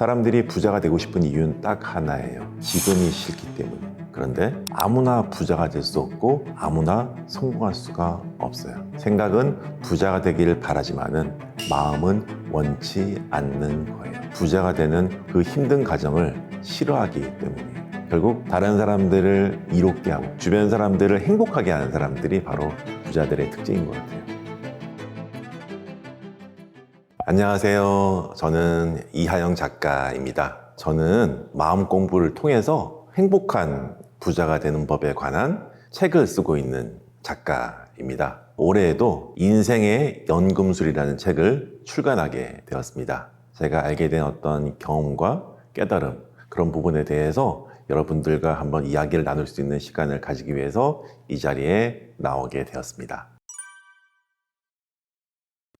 사람들이 부자가 되고 싶은 이유는 딱 하나예요. 지금이 싫기 때문에. 그런데 아무나 부자가 될 수 없고 아무나 성공할 수가 없어요. 생각은 부자가 되기를 바라지만은 마음은 원치 않는 거예요. 부자가 되는 그 힘든 과정을 싫어하기 때문에. 결국 다른 사람들을 이롭게 하고 주변 사람들을 행복하게 하는 사람들이 바로 부자들의 특징인 것 같아요. 안녕하세요. 저는 이하영 작가입니다. 저는 마음 공부를 통해서 행복한 부자가 되는 법에 관한 책을 쓰고 있는 작가입니다. 올해에도 인생의 연금술이라는 책을 출간하게 되었습니다. 제가 알게 된 어떤 경험과 깨달음, 그런 부분에 대해서 여러분들과 한번 이야기를 나눌 수 있는 시간을 가지기 위해서 이 자리에 나오게 되었습니다.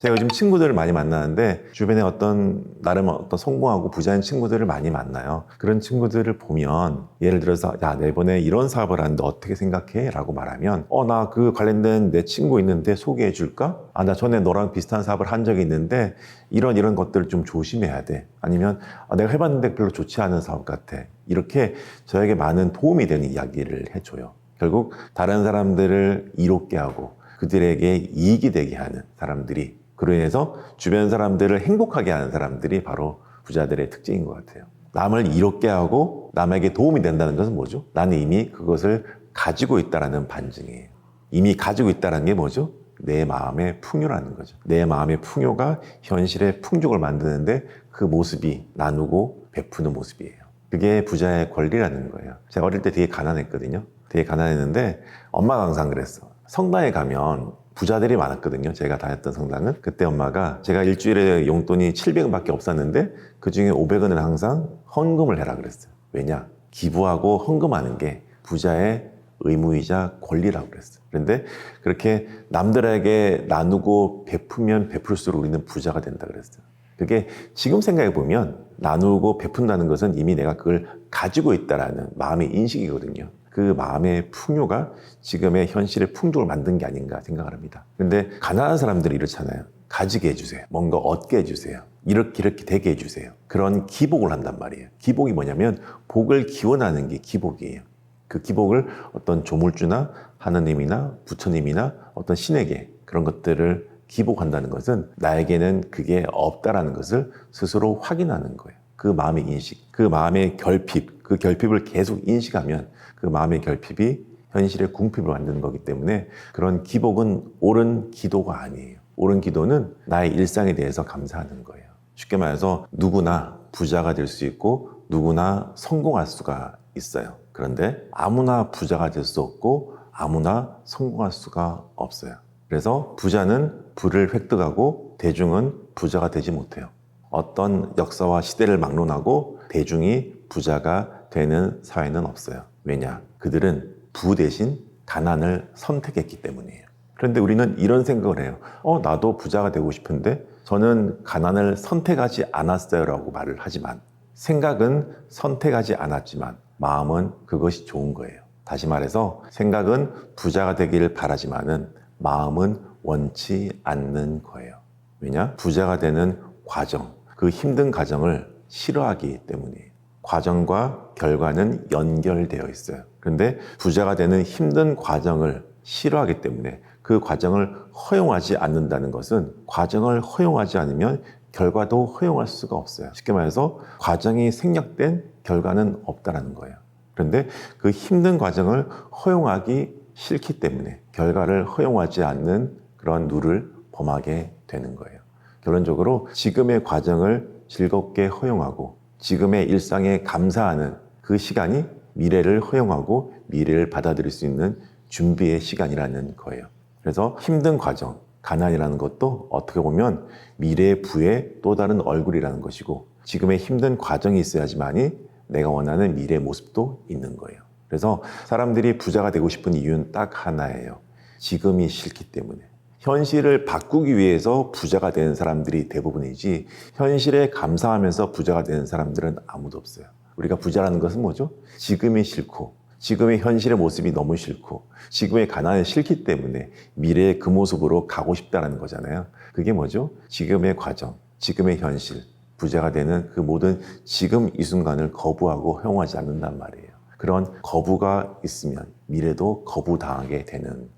제가 요즘 친구들을 많이 만나는데 주변에 어떤 나름 어떤 성공하고 부자인 친구들을 많이 만나요. 그런 친구들을 보면 예를 들어서 야 내번에 이런 사업을 하는데 어떻게 생각해? 라고 말하면 어 나 그 관련된 내 친구 있는데 소개해 줄까? 아 나 전에 너랑 비슷한 사업을 한 적이 있는데 이런 이런 것들을 좀 조심해야 돼. 아니면 아, 내가 해봤는데 별로 좋지 않은 사업 같아. 이렇게 저에게 많은 도움이 되는 이야기를 해줘요. 결국 다른 사람들을 이롭게 하고 그들에게 이익이 되게 하는 사람들이 인해서 주변 사람들을 행복하게 하는 사람들이 바로 부자들의 특징인 것 같아요. 남을 이롭게 하고 남에게 도움이 된다는 것은 뭐죠? 나는 이미 그것을 가지고 있다라는 반증이에요. 이미 가지고 있다는 게 뭐죠? 내 마음의 풍요라는 거죠. 내 마음의 풍요가 현실의 풍족을 만드는데 그 모습이 나누고 베푸는 모습이에요. 그게 부자의 권리라는 거예요. 제가 어릴 때 되게 가난했거든요. 되게 가난했는데 엄마가 항상 그랬어. 성당에 가면 부자들이 많았거든요. 제가 다녔던 성당은. 그때 엄마가 제가 일주일에 용돈이 700원밖에 없었는데 그 중에 500원을 항상 헌금을 해라 그랬어요. 왜냐? 기부하고 헌금하는 게 부자의 의무이자 권리라고 그랬어요. 그런데 그렇게 남들에게 나누고 베푸면 베풀수록 우리는 부자가 된다 그랬어요. 그게 지금 생각해 보면 나누고 베푼다는 것은 이미 내가 그걸 가지고 있다라는 마음의 인식이거든요. 그 마음의 풍요가 지금의 현실의 풍족을 만든 게 아닌가 생각을 합니다. 근데 가난한 사람들이 이렇잖아요. 가지게 해주세요. 뭔가 얻게 해주세요. 이렇게 이렇게 되게 해주세요. 그런 기복을 한단 말이에요. 기복이 뭐냐면 복을 기원하는 게 기복이에요. 그 기복을 어떤 조물주나 하느님이나 부처님이나 어떤 신에게 그런 것들을 기복한다는 것은 나에게는 그게 없다라는 것을 스스로 확인하는 거예요. 그 마음의 인식, 그 마음의 결핍, 그 결핍을 계속 인식하면 그 마음의 결핍이 현실의 궁핍을 만드는 거기 때문에 그런 기복은 옳은 기도가 아니에요. 옳은 기도는 나의 일상에 대해서 감사하는 거예요. 쉽게 말해서 누구나 부자가 될 수 있고 누구나 성공할 수가 있어요. 그런데 아무나 부자가 될 수 없고 아무나 성공할 수가 없어요. 그래서 부자는 부를 획득하고 대중은 부자가 되지 못해요. 어떤 역사와 시대를 막론하고 대중이 부자가 되는 사회는 없어요. 왜냐? 그들은 부 대신 가난을 선택했기 때문이에요. 그런데 우리는 이런 생각을 해요. 어, 나도 부자가 되고 싶은데 저는 가난을 선택하지 않았어요 라고 말을 하지만 생각은 선택하지 않았지만 마음은 그것이 좋은 거예요. 다시 말해서 생각은 부자가 되기를 바라지만은 마음은 원치 않는 거예요. 왜냐? 부자가 되는 과정, 그 힘든 과정을 싫어하기 때문이에요. 과정과 결과는 연결되어 있어요. 그런데 부자가 되는 힘든 과정을 싫어하기 때문에 그 과정을 허용하지 않는다는 것은 과정을 허용하지 않으면 결과도 허용할 수가 없어요. 쉽게 말해서 과정이 생략된 결과는 없다라는 거예요. 그런데 그 힘든 과정을 허용하기 싫기 때문에 결과를 허용하지 않는 그런 룰을 범하게 되는 거예요. 결론적으로 지금의 과정을 즐겁게 허용하고 지금의 일상에 감사하는 그 시간이 미래를 허용하고 미래를 받아들일 수 있는 준비의 시간이라는 거예요. 그래서 힘든 과정, 가난이라는 것도 어떻게 보면 미래의 부의 또 다른 얼굴이라는 것이고 지금의 힘든 과정이 있어야지만이 내가 원하는 미래의 모습도 있는 거예요. 그래서 사람들이 부자가 되고 싶은 이유는 딱 하나예요. 지금이 싫기 때문에. 현실을 바꾸기 위해서 부자가 되는 사람들이 대부분이지 현실에 감사하면서 부자가 되는 사람들은 아무도 없어요. 우리가 부자라는 것은 뭐죠? 지금이 싫고 지금의 현실의 모습이 너무 싫고 지금의 가난이 싫기 때문에 미래의 그 모습으로 가고 싶다는 거잖아요. 그게 뭐죠? 지금의 과정, 지금의 현실, 부자가 되는 그 모든 지금 이 순간을 거부하고 허용하지 않는단 말이에요. 그런 거부가 있으면 미래도 거부당하게 되는.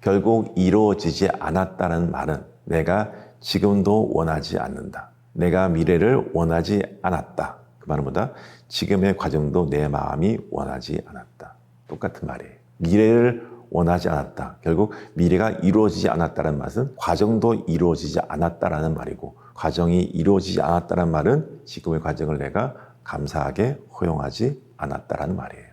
결국 이루어지지 않았다는 말은 내가 지금도 원하지 않는다. 내가 미래를 원하지 않았다. 그 말은 뭐다? 지금의 과정도 내 마음이 원하지 않았다. 똑같은 말이에요. 미래를 원하지 않았다. 결국 미래가 이루어지지 않았다는 말은 과정도 이루어지지 않았다라는 말이고 과정이 이루어지지 않았다는 말은 지금의 과정을 내가 감사하게 허용하지 않았다라는 말이에요.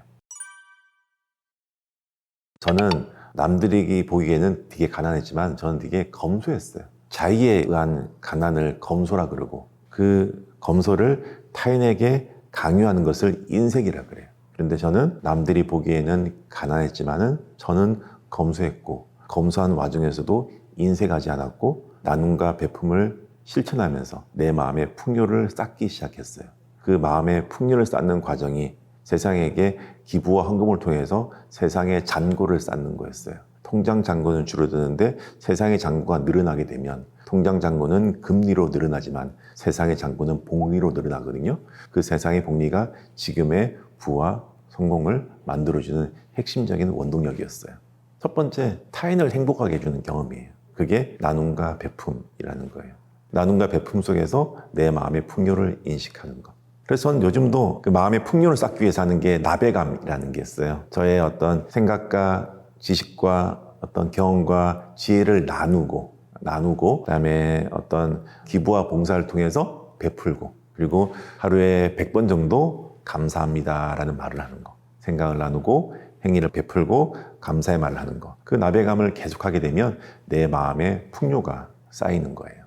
저는 남들이 보기에는 되게 가난했지만 저는 되게 검소했어요. 자의에 의한 가난을 검소라 그러고 그 검소를 타인에게 강요하는 것을 인색이라 그래요. 그런데 저는 남들이 보기에는 가난했지만은 저는 검소했고 검소한 와중에서도 인색하지 않았고 나눔과 베품을 실천하면서 내 마음의 풍요를 쌓기 시작했어요. 그 마음의 풍요를 쌓는 과정이 세상에게 기부와 헌금을 통해서 세상의 잔고를 쌓는 거였어요. 통장 잔고는 줄어드는데 세상의 잔고가 늘어나게 되면 통장 잔고는 금리로 늘어나지만 세상의 잔고는 복리로 늘어나거든요. 그 세상의 복리가 지금의 부와 성공을 만들어주는 핵심적인 원동력이었어요. 첫 번째, 타인을 행복하게 해주는 경험이에요. 그게 나눔과 베품이라는 거예요. 나눔과 베품 속에서 내 마음의 풍요를 인식하는 것. 그래서 저는 요즘도 그 마음의 풍요를 쌓기 위해서 하는 게 나배감이라는 게 있어요. 저의 어떤 생각과 지식과 어떤 경험과 지혜를 나누고, 나누고, 그 다음에 어떤 기부와 봉사를 통해서 베풀고, 그리고 하루에 100번 정도 감사합니다라는 말을 하는 거. 생각을 나누고, 행위를 베풀고, 감사의 말을 하는 거. 그 나배감을 계속하게 되면 내 마음의 풍요가 쌓이는 거예요.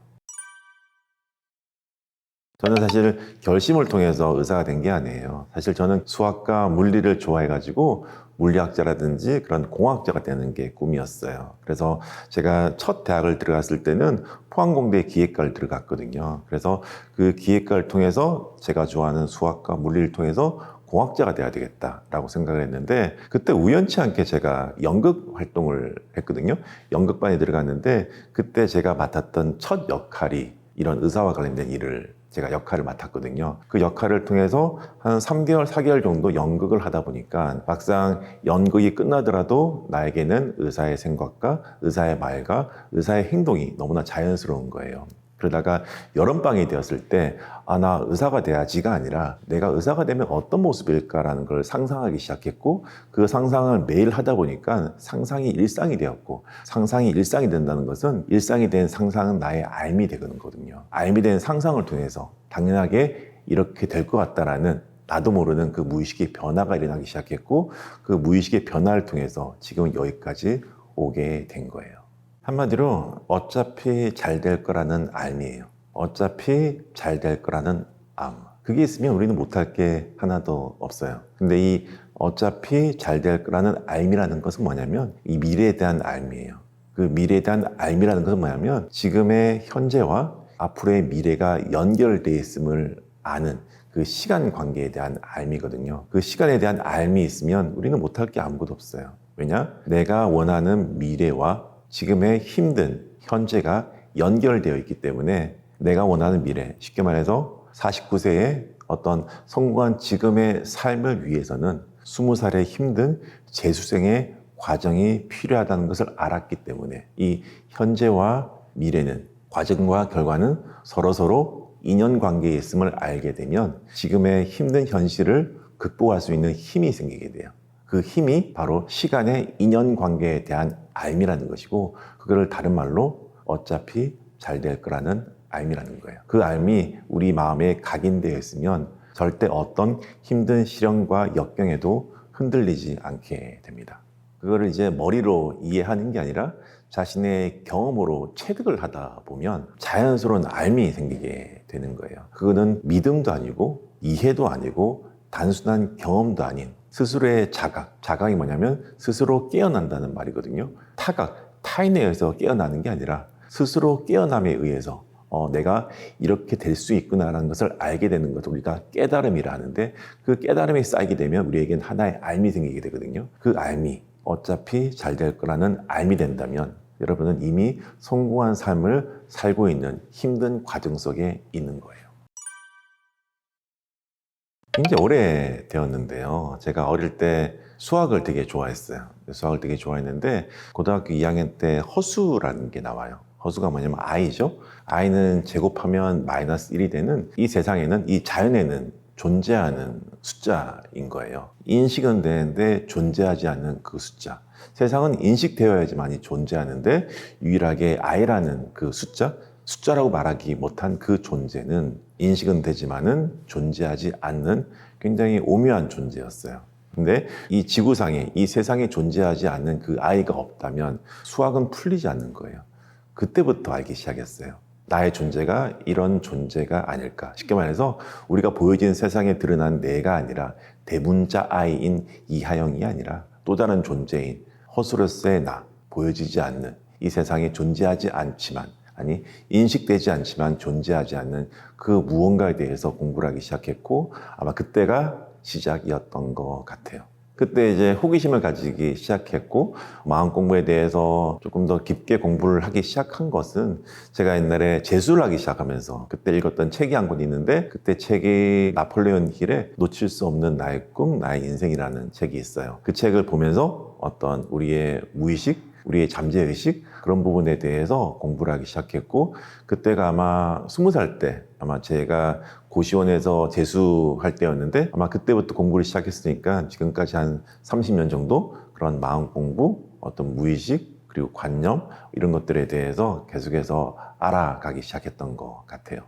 저는 사실 결심을 통해서 의사가 된 게 아니에요. 사실 저는 수학과 물리를 좋아해가지고 물리학자라든지 그런 공학자가 되는 게 꿈이었어요. 그래서 제가 첫 대학을 들어갔을 때는 포항공대 기획과를 들어갔거든요. 그래서 그 기획과를 통해서 제가 좋아하는 수학과 물리를 통해서 공학자가 돼야 되겠다라고 생각을 했는데 그때 우연치 않게 제가 연극 활동을 했거든요. 연극반에 들어갔는데 그때 제가 맡았던 첫 역할이 이런 의사와 관련된 일을 제가 역할을 맡았거든요. 그 역할을 통해서 한 3개월, 4개월 정도 연극을 하다 보니까 막상 연극이 끝나더라도 나에게는 의사의 생각과 의사의 말과 의사의 행동이 너무나 자연스러운 거예요. 그러다가 여름방이 되었을 때, 아, 나 의사가 돼야지가 아니라 내가 의사가 되면 어떤 모습일까라는 걸 상상하기 시작했고, 그 상상을 매일 하다 보니까 상상이 일상이 되었고, 상상이 일상이 된다는 것은 일상이 된 상상은 나의 알미 되거든요. 알미 된 상상을 통해서 당연하게 이렇게 될 것 같다라는 나도 모르는 그 무의식의 변화가 일어나기 시작했고, 그 무의식의 변화를 통해서 지금 여기까지 오게 된 거예요. 한마디로 어차피 잘 될 거라는 알미예요. 어차피 잘 될 거라는 암. 그게 있으면 우리는 못할 게 하나도 없어요. 근데 이 어차피 잘 될 거라는 알미라는 것은 뭐냐면 이 미래에 대한 알미예요. 그 미래에 대한 알미라는 것은 뭐냐면 지금의 현재와 앞으로의 미래가 연결되어 있음을 아는 그 시간 관계에 대한 알미거든요. 그 시간에 대한 알미 있으면 우리는 못할 게 아무것도 없어요. 왜냐? 내가 원하는 미래와 지금의 힘든 현재가 연결되어 있기 때문에 내가 원하는 미래, 쉽게 말해서 49세의 어떤 성공한 지금의 삶을 위해서는 20살의 힘든 재수생의 과정이 필요하다는 것을 알았기 때문에 이 현재와 미래는 과정과 결과는 서로서로 인연 관계에 있음을 알게 되면 지금의 힘든 현실을 극복할 수 있는 힘이 생기게 돼요. 그 힘이 바로 시간의 인연 관계에 대한 알미라는 것이고 그거를 다른 말로 어차피 잘 될 거라는 알미라는 거예요. 그 알미 우리 마음에 각인되어 있으면 절대 어떤 힘든 시련과 역경에도 흔들리지 않게 됩니다. 그거를 이제 머리로 이해하는 게 아니라 자신의 경험으로 체득을 하다 보면 자연스러운 알미 생기게 되는 거예요. 그거는 믿음도 아니고 이해도 아니고 단순한 경험도 아닌 스스로의 자각. 자각이 뭐냐면 스스로 깨어난다는 말이거든요. 타각, 타인에 의해서 깨어나는 게 아니라 스스로 깨어남에 의해서 어, 내가 이렇게 될 수 있구나라는 것을 알게 되는 것을 우리가 깨달음이라 하는데 그 깨달음이 쌓이게 되면 우리에겐 하나의 알미 생기게 되거든요. 그 알미, 어차피 잘 될 거라는 알미 된다면 여러분은 이미 성공한 삶을 살고 있는 힘든 과정 속에 있는 거예요. 굉장히 오래 되었는데요. 제가 어릴 때 수학을 되게 좋아했어요. 수학을 되게 좋아했는데 고등학교 2학년 때 허수라는 게 나와요. 허수가 뭐냐면 i죠. i는 제곱하면 마이너스 1이 되는 이 세상에는 이 자연에는 존재하는 숫자인 거예요. 인식은 되는데 존재하지 않는 그 숫자. 세상은 인식되어야지만이 존재하는데 유일하게 i라는 그 숫자, 숫자라고 말하기 못한 그 존재는 인식은 되지만은 존재하지 않는 굉장히 오묘한 존재였어요. 근데 이 지구상에 이 세상에 존재하지 않는 그 아이가 없다면 수학은 풀리지 않는 거예요. 그때부터 알기 시작했어요. 나의 존재가 이런 존재가 아닐까. 쉽게 말해서 우리가 보여진 세상에 드러난 내가 아니라 대문자 아이인 이하영이 아니라 또 다른 존재인 허수로서의 나, 보여지지 않는 이 세상에 존재하지 않지만 아니 인식되지 않지만 존재하지 않는 그 무언가에 대해서 공부를 하기 시작했고 아마 그때가 시작이었던 것 같아요. 그때 이제 호기심을 가지기 시작했고 마음 공부에 대해서 조금 더 깊게 공부를 하기 시작한 것은 제가 옛날에 재수를 하기 시작하면서 그때 읽었던 책이 한 권 있는데 그때 책이 나폴레온 힐의 놓칠 수 없는 나의 꿈, 나의 인생이라는 책이 있어요. 그 책을 보면서 어떤 우리의 무의식, 우리의 잠재의식 그런 부분에 대해서 공부를 하기 시작했고 그때가 아마 스무 살 때 아마 제가 고시원에서 재수할 때였는데 아마 그때부터 공부를 시작했으니까 지금까지 한 30년 정도 그런 마음 공부, 어떤 무의식 그리고 관념 이런 것들에 대해서 계속해서 알아가기 시작했던 것 같아요.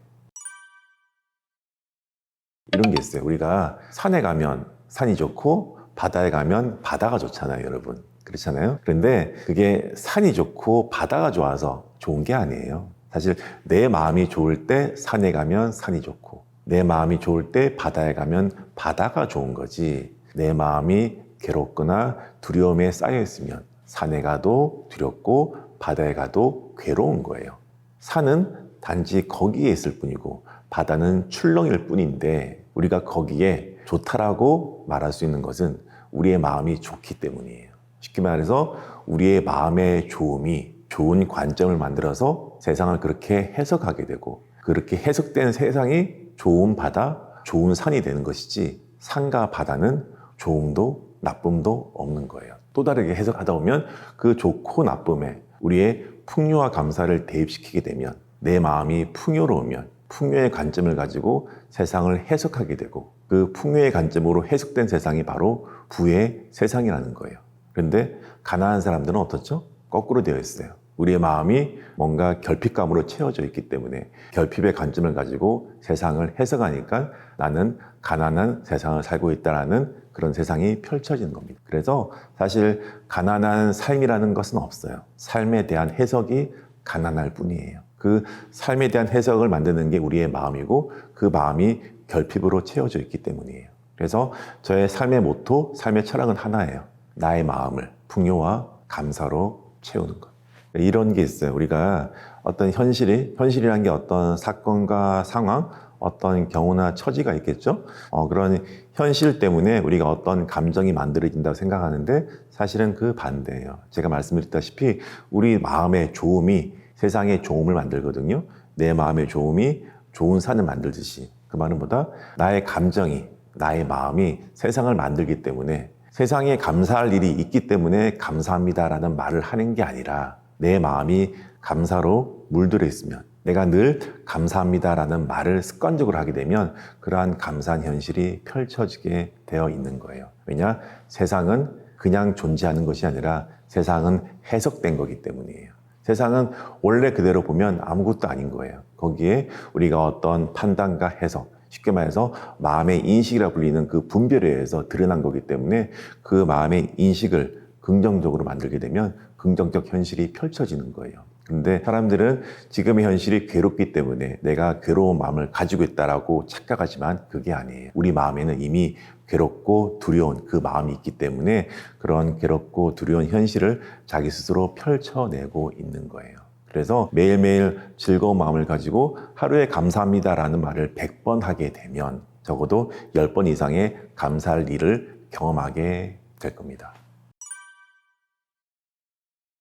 이런 게 있어요. 우리가 산에 가면 산이 좋고 바다에 가면 바다가 좋잖아요, 여러분. 그렇잖아요. 그런데 그게 산이 좋고 바다가 좋아서 좋은 게 아니에요. 사실 내 마음이 좋을 때 산에 가면 산이 좋고 내 마음이 좋을 때 바다에 가면 바다가 좋은 거지. 내 마음이 괴롭거나 두려움에 쌓여 있으면 산에 가도 두렵고 바다에 가도 괴로운 거예요. 산은 단지 거기에 있을 뿐이고 바다는 출렁일 뿐인데 우리가 거기에 좋다라고 말할 수 있는 것은 우리의 마음이 좋기 때문이에요. 쉽게 말해서 우리의 마음의 좋음이 좋은 관점을 만들어서 세상을 그렇게 해석하게 되고 그렇게 해석된 세상이 좋은 바다, 좋은 산이 되는 것이지 산과 바다는 좋음도 나쁨도 없는 거예요. 또 다르게 해석하다 보면 그 좋고 나쁨에 우리의 풍요와 감사를 대입시키게 되면 내 마음이 풍요로우면 풍요의 관점을 가지고 세상을 해석하게 되고 그 풍요의 관점으로 해석된 세상이 바로 부의 세상이라는 거예요. 그런데 가난한 사람들은 어떻죠? 거꾸로 되어 있어요. 우리의 마음이 뭔가 결핍감으로 채워져 있기 때문에 결핍의 관점을 가지고 세상을 해석하니까 나는 가난한 세상을 살고 있다라는 그런 세상이 펼쳐지는 겁니다. 그래서 사실 가난한 삶이라는 것은 없어요. 삶에 대한 해석이 가난할 뿐이에요. 그 삶에 대한 해석을 만드는 게 우리의 마음이고 그 마음이 결핍으로 채워져 있기 때문이에요. 그래서 저의 삶의 모토, 삶의 철학은 하나예요. 나의 마음을 풍요와 감사로 채우는 것. 이런 게 있어요. 우리가 어떤 현실이, 현실이란 게 어떤 사건과 상황, 어떤 경우나 처지가 있겠죠. 어, 그런 현실 때문에 우리가 어떤 감정이 만들어진다고 생각하는데 사실은 그 반대예요. 제가 말씀드렸다시피 우리 마음의 좋음이 세상의 좋음을 만들거든요. 내 마음의 좋음이 좋은 산을 만들듯이 그 말은 뭐다? 나의 감정이, 나의 마음이 세상을 만들기 때문에 세상에 감사할 일이 있기 때문에 감사합니다라는 말을 하는 게 아니라 내 마음이 감사로 물들어 있으면 내가 늘 감사합니다라는 말을 습관적으로 하게 되면 그러한 감사한 현실이 펼쳐지게 되어 있는 거예요. 왜냐? 세상은 그냥 존재하는 것이 아니라 세상은 해석된 거기 때문이에요. 세상은 원래 그대로 보면 아무것도 아닌 거예요. 거기에 우리가 어떤 판단과 해석, 쉽게 말해서 마음의 인식이라 불리는 그 분별에 의해서 드러난 거기 때문에 그 마음의 인식을 긍정적으로 만들게 되면 긍정적 현실이 펼쳐지는 거예요. 근데 사람들은 지금의 현실이 괴롭기 때문에 내가 괴로운 마음을 가지고 있다라고 착각하지만 그게 아니에요. 우리 마음에는 이미 괴롭고 두려운 그 마음이 있기 때문에 그런 괴롭고 두려운 현실을 자기 스스로 펼쳐내고 있는 거예요. 그래서 매일매일 즐거운 마음을 가지고 하루에 감사합니다라는 말을 100번 하게 되면 적어도 10번 이상의 감사할 일을 경험하게 될 겁니다.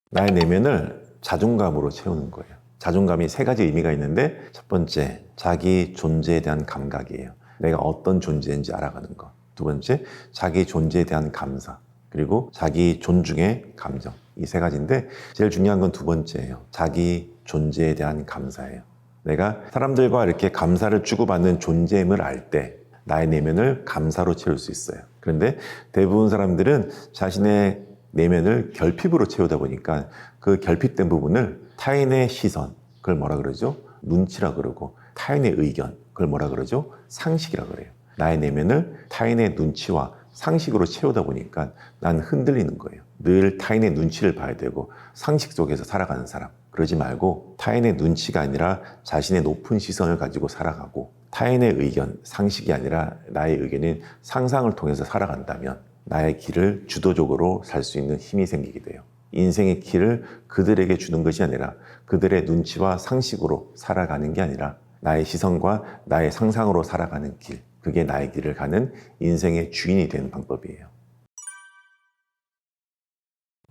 나의 내면을 자존감으로 채우는 거예요. 자존감이 세 가지 의미가 있는데 첫 번째, 자기 존재에 대한 감각이에요. 내가 어떤 존재인지 알아가는 것. 두 번째, 자기 존재에 대한 감사. 그리고 자기 존중의 감정. 이 세 가지인데 제일 중요한 건 두 번째예요. 자기 존재에 대한 감사예요. 내가 사람들과 이렇게 감사를 주고받는 존재임을 알 때 나의 내면을 감사로 채울 수 있어요. 그런데 대부분 사람들은 자신의 내면을 결핍으로 채우다 보니까 그 결핍된 부분을 타인의 시선, 그걸 뭐라 그러죠? 눈치라 그러고 타인의 의견, 그걸 뭐라 그러죠? 상식이라 그래요. 나의 내면을 타인의 눈치와 상식으로 채우다 보니까 난 흔들리는 거예요. 늘 타인의 눈치를 봐야 되고 상식 속에서 살아가는 사람. 그러지 말고 타인의 눈치가 아니라 자신의 높은 시선을 가지고 살아가고 타인의 의견, 상식이 아니라 나의 의견인 상상을 통해서 살아간다면 나의 길을 주도적으로 살 수 있는 힘이 생기게 돼요. 인생의 길을 그들에게 주는 것이 아니라 그들의 눈치와 상식으로 살아가는 게 아니라 나의 시선과 나의 상상으로 살아가는 길. 그게 나의 길을 가는 인생의 주인이 되는 방법이에요.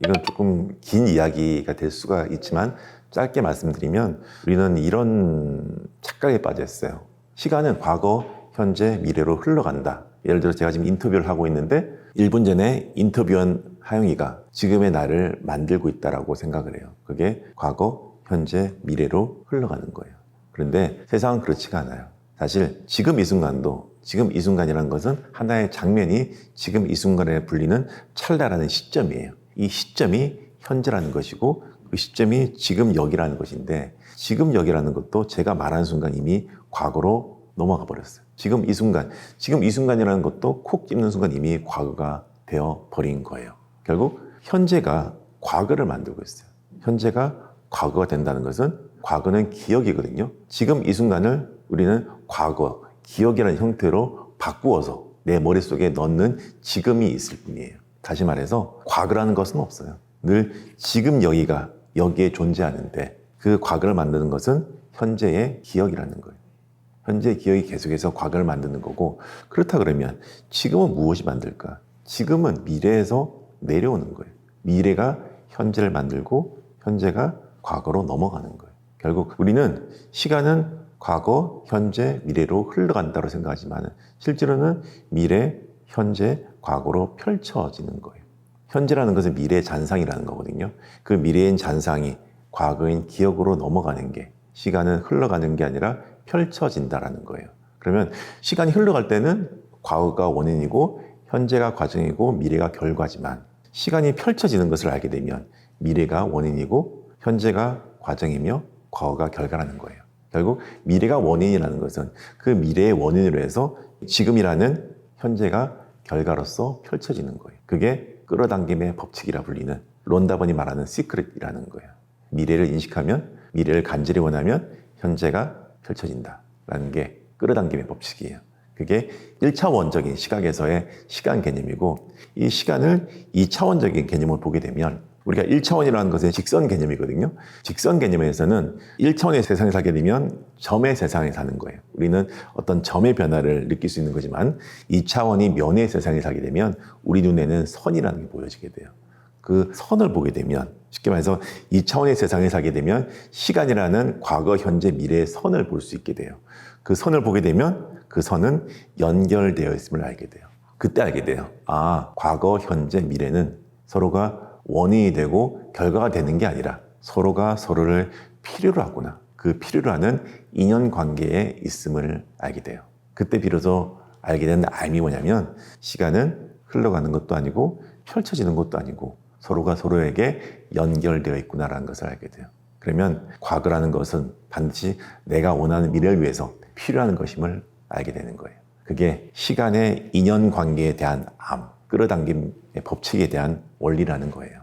이건 조금 긴 이야기가 될 수가 있지만 짧게 말씀드리면 우리는 이런 착각에 빠져 있어요. 시간은 과거, 현재, 미래로 흘러간다. 예를 들어 제가 지금 인터뷰를 하고 있는데 1분 전에 인터뷰한 하영이가 지금의 나를 만들고 있다라고 생각을 해요. 그게 과거, 현재, 미래로 흘러가는 거예요. 그런데 세상은 그렇지가 않아요. 사실 지금 이 순간도 지금 이 순간이라는 것은 하나의 장면이 지금 이 순간에 불리는 찰나라는 시점이에요. 이 시점이 현재라는 것이고 그 시점이 지금 여기라는 것인데 지금 여기라는 것도 제가 말한 순간 이미 과거로 넘어가 버렸어요. 지금 이 순간, 지금 이 순간이라는 것도 콕 집는 순간 이미 과거가 되어 버린 거예요. 결국 현재가 과거를 만들고 있어요. 현재가 과거가 된다는 것은 과거는 기억이거든요. 지금 이 순간을 우리는 과거, 기억이라는 형태로 바꾸어서 내 머릿속에 넣는 지금이 있을 뿐이에요. 다시 말해서 과거라는 것은 없어요. 늘 지금 여기가 여기에 존재하는데 그 과거를 만드는 것은 현재의 기억이라는 거예요. 현재 기억이 계속해서 과거를 만드는 거고 그렇다 그러면 지금은 무엇이 만들까? 지금은 미래에서 내려오는 거예요. 미래가 현재를 만들고 현재가 과거로 넘어가는 거예요. 결국 우리는 시간은 과거, 현재, 미래로 흘러간다고 생각하지만 실제로는 미래, 현재, 과거로 펼쳐지는 거예요. 현재라는 것은 미래의 잔상이라는 거거든요. 그 미래인 잔상이 과거인 기억으로 넘어가는 게 시간은 흘러가는 게 아니라 펼쳐진다라는 거예요. 그러면 시간이 흘러갈 때는 과거가 원인이고 현재가 과정이고 미래가 결과지만 시간이 펼쳐지는 것을 알게 되면 미래가 원인이고 현재가 과정이며 과거가 결과라는 거예요. 결국 미래가 원인이라는 것은 그 미래의 원인으로 해서 지금이라는 현재가 결과로서 펼쳐지는 거예요. 그게 끌어당김의 법칙이라 불리는 론다번이 말하는 시크릿이라는 거예요. 미래를 인식하면 미래를 간절히 원하면 현재가 펼쳐진다라는 게 끌어당김의 법칙이에요. 그게 1차원적인 시각에서의 시간 개념이고 이 시간을 2차원적인 개념을 보게 되면 우리가 1차원이라는 것은 직선 개념이거든요. 직선 개념에서는 1차원의 세상에 살게 되면 점의 세상에 사는 거예요. 우리는 어떤 점의 변화를 느낄 수 있는 거지만 2차원이 면의 세상에 살게 되면 우리 눈에는 선이라는 게 보여지게 돼요. 그 선을 보게 되면 쉽게 말해서 2차원의 세상에 살게 되면 시간이라는 과거, 현재, 미래의 선을 볼 수 있게 돼요. 그 선을 보게 되면 그 선은 연결되어 있음을 알게 돼요. 그때 알게 돼요. 아, 과거, 현재, 미래는 서로가 원인이 되고 결과가 되는 게 아니라 서로가 서로를 필요로 하구나. 그 필요로 하는 인연 관계에 있음을 알게 돼요. 그때 비로소 알게 된 알미 뭐냐면 시간은 흘러가는 것도 아니고 펼쳐지는 것도 아니고 서로가 서로에게 연결되어 있구나라는 것을 알게 돼요. 그러면 과거라는 것은 반드시 내가 원하는 미래를 위해서 필요한 것임을 알게 되는 거예요. 그게 시간의 인연 관계에 대한 암, 끌어당김의 법칙에 대한 원리라는 거예요.